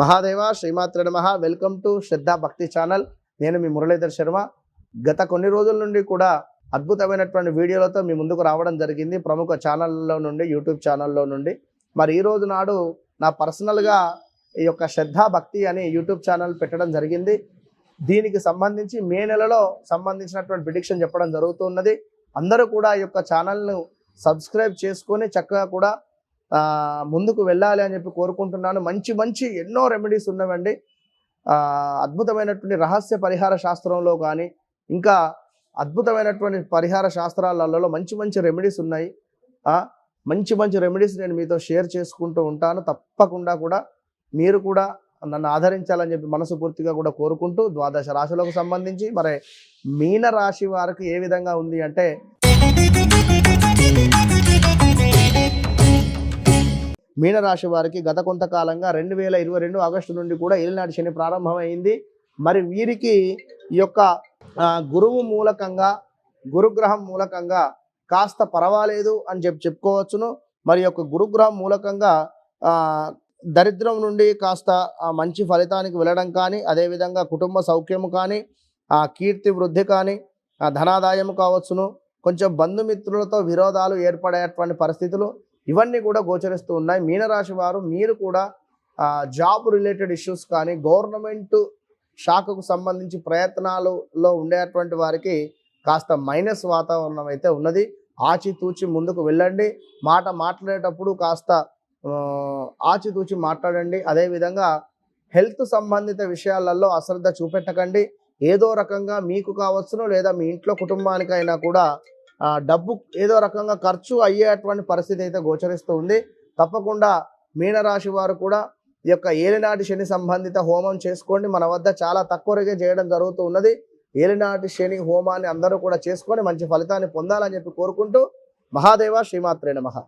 మహాదేవ శ్రీమాత్ర నమ. Welcome to శ్రద్ధా భక్తి channel. నేను మీ మురళీధర్ శర్మ. గత కొన్ని రోజుల నుండి కూడా అద్భుతమైనటువంటి వీడియోలతో మీ ముందుకు రావడం జరిగింది. ప్రముఖ ఛానళ్ళలో నుండి యూట్యూబ్ ఛానల్లో నుండి. మరి ఈ రోజు నాడు నా పర్సనల్గా ఈ యొక్క శ్రద్ధా భక్తి అని యూట్యూబ్ ఛానల్ పెట్టడం జరిగింది. దీనికి సంబంధించి మే నెలలో సంబంధించినటువంటి ప్రిడిక్షన్ చెప్పడం జరుగుతున్నది. అందరూ కూడా ఈ యొక్క ఛానల్ను సబ్స్క్రైబ్ చేసుకొని చక్కగా కూడా ముందుకు వెళ్ళాలి అని చెప్పి కోరుకుంటున్నాను. మంచి మంచి ఎన్నో రెమెడీస్ ఉన్నవండి. అద్భుతమైనటువంటి రహస్య పరిహార శాస్త్రంలో కానీ ఇంకా అద్భుతమైనటువంటి పరిహార శాస్త్రాలలో మంచి మంచి రెమెడీస్ ఉన్నాయి. మంచి మంచి రెమెడీస్ నేను మీతో షేర్ చేసుకుంటూ ఉంటాను. తప్పకుండా కూడా మీరు కూడా నన్ను ఆదరించాలని చెప్పి మనసు పూర్తిగా కూడా కోరుకుంటూ ద్వాదశ రాశులకు సంబంధించి మరి మీన రాశి వారికి ఏ విధంగా ఉంది అంటే మీనరాశి వారికి గత కొంతకాలంగా రెండు వేల ఇరవై రెండు ఆగస్టు నుండి కూడా ఏలినాటి శని ప్రారంభమైంది. మరి వీరికి ఈ యొక్క గురువు మూలకంగా గురుగ్రహం మూలకంగా కాస్త పర్వాలేదు అని చెప్పి చెప్పుకోవచ్చును. మరి యొక్క గురుగ్రహం మూలకంగా దరిద్రం నుండి కాస్త మంచి ఫలితానికి వెళ్ళడం కానీ అదేవిధంగా కుటుంబ సౌఖ్యము కానీ ఆ, కీర్తి వృద్ధి కానీ ధనాదాయము కావచ్చును. కొంచెం బంధుమిత్రులతో విరోధాలు ఏర్పడేటువంటి పరిస్థితులు ఇవన్నీ కూడా గోచరిస్తూ ఉన్నాయి. మీనరాశి వారు మీరు కూడా జాబ్ రిలేటెడ్ ఇష్యూస్ కానీ గవర్నమెంట్ శాఖకు సంబంధించి ప్రయత్నాలలో ఉండేటువంటి వారికి కాస్త మైనస్ వాతావరణం అయితే ఉన్నది. ఆచితూచి ముందుకు వెళ్ళండి. మాట మాట్లాడేటప్పుడు కాస్త ఆచితూచి మాట్లాడండి. అదేవిధంగా హెల్త్ సంబంధిత విషయాలలో అశ్రద్ధ చూపెట్టకండి. ఏదో రకంగా మీకు కావచ్చును లేదా మీ ఇంట్లో కుటుంబానికైనా కూడా డబ్బు ఏదో రకంగా ఖర్చు అయ్యేటువంటి పరిస్థితి అయితే గోచరిస్తూ ఉంది. తప్పకుండా మీనరాశి వారు కూడా ఈ యొక్క ఏలినాటి శని సంబంధిత హోమం చేసుకోండి. మన వద్ద చాలా తక్కువగా చేయడం జరుగుతూ ఉన్నది. ఏలినాటి శని హోమాన్ని అందరూ కూడా చేసుకొని మంచి ఫలితాన్ని పొందాలని చెప్పి కోరుకుంటూ మహాదేవ శ్రీమాత్రే నమః.